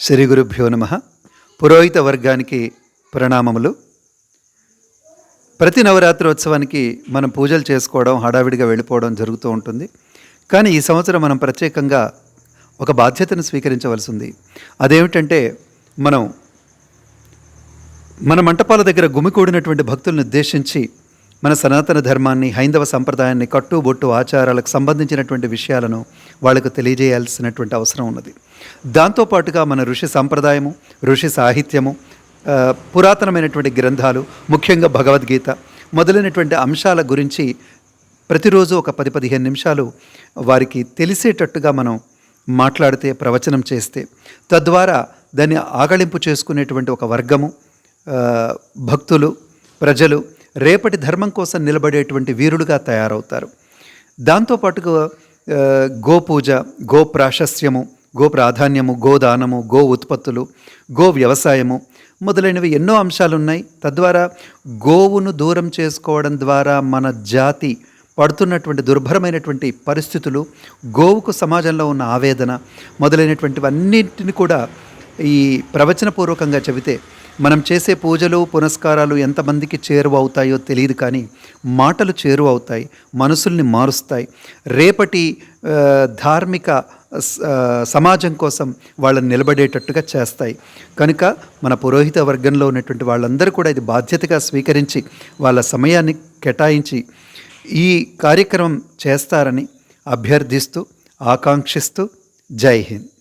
శ్రీ గురుభ్యో నమ. పురోహిత వర్గానికి ప్రణామములు. ప్రతి నవరాత్రోత్సవానికి మనం పూజలు చేసుకోవడం హడావిడిగా వెళ్ళిపోవడం జరుగుతూ ఉంటుంది. కానీ ఈ సంవత్సరం మనం ప్రత్యేకంగా ఒక బాధ్యతను స్వీకరించవలసి ఉంది అదేమిటంటే మనం మన మంటపాల దగ్గర గుమికూడినటువంటి భక్తులను ఉద్దేశించి మన సనాతన ధర్మాన్ని హైందవ సంప్రదాయాన్ని కట్టుబొట్టు ఆచారాలకు సంబంధించినటువంటి విషయాలను వాళ్ళకు తెలియజేయాల్సినటువంటి అవసరం ఉన్నది. దాంతోపాటుగా మన ఋషి సంప్రదాయము ఋషి సాహిత్యము పురాతనమైనటువంటి గ్రంథాలు ముఖ్యంగా భగవద్గీత మొదలైనటువంటి అంశాల గురించి ప్రతిరోజు ఒక పది పదిహేను నిమిషాలు వారికి తెలిసేటట్టుగా మనం మాట్లాడితే ప్రవచనం చేస్తే తద్వారా దాన్ని ఆగళింపు చేసుకునేటువంటి ఒక వర్గము భక్తులు ప్రజలు రేపటి ధర్మం కోసం నిలబడేటువంటి వీరులుగా తయారవుతారు. దాంతోపాటుగా గోపూజ గో ప్రాశస్యము గో ప్రాధాన్యము గోదానము గో ఉత్పత్తులు గో వ్యవసాయము మొదలైనవి ఎన్నో అంశాలు ఉన్నాయి తద్వారా గోవును దూరం చేసుకోవడం ద్వారా మన జాతి పడుతున్నటువంటి దుర్భరమైనటువంటి పరిస్థితులు గోవుకు సమాజంలో ఉన్న ఆవేదన మొదలైనటువంటివన్నింటిని కూడా ఈ ప్రవచనపూర్వకంగా చెబితే మనం చేసే పూజలు పునస్కారాలు ఎంతమందికి చేరువ అవుతాయో తెలియదు కానీ మాటలు చేరువ అవుతాయి మనసుల్ని మారుస్తాయి. రేపటి ధార్మిక స- సమాజం కోసం వాళ్ళని నిలబడేటట్టుగా చేస్తాయి. కనుక మన పురోహిత వర్గంలో ఉన్నటువంటి వాళ్ళందరూ కూడా ఇది బాధ్యతగా స్వీకరించి వాళ్ళ సమయాన్ని కేటాయించి ఈ కార్యక్రమం చేస్తారని అభ్యర్థిస్తూ ఆకాంక్షిస్తూ జై హింద్.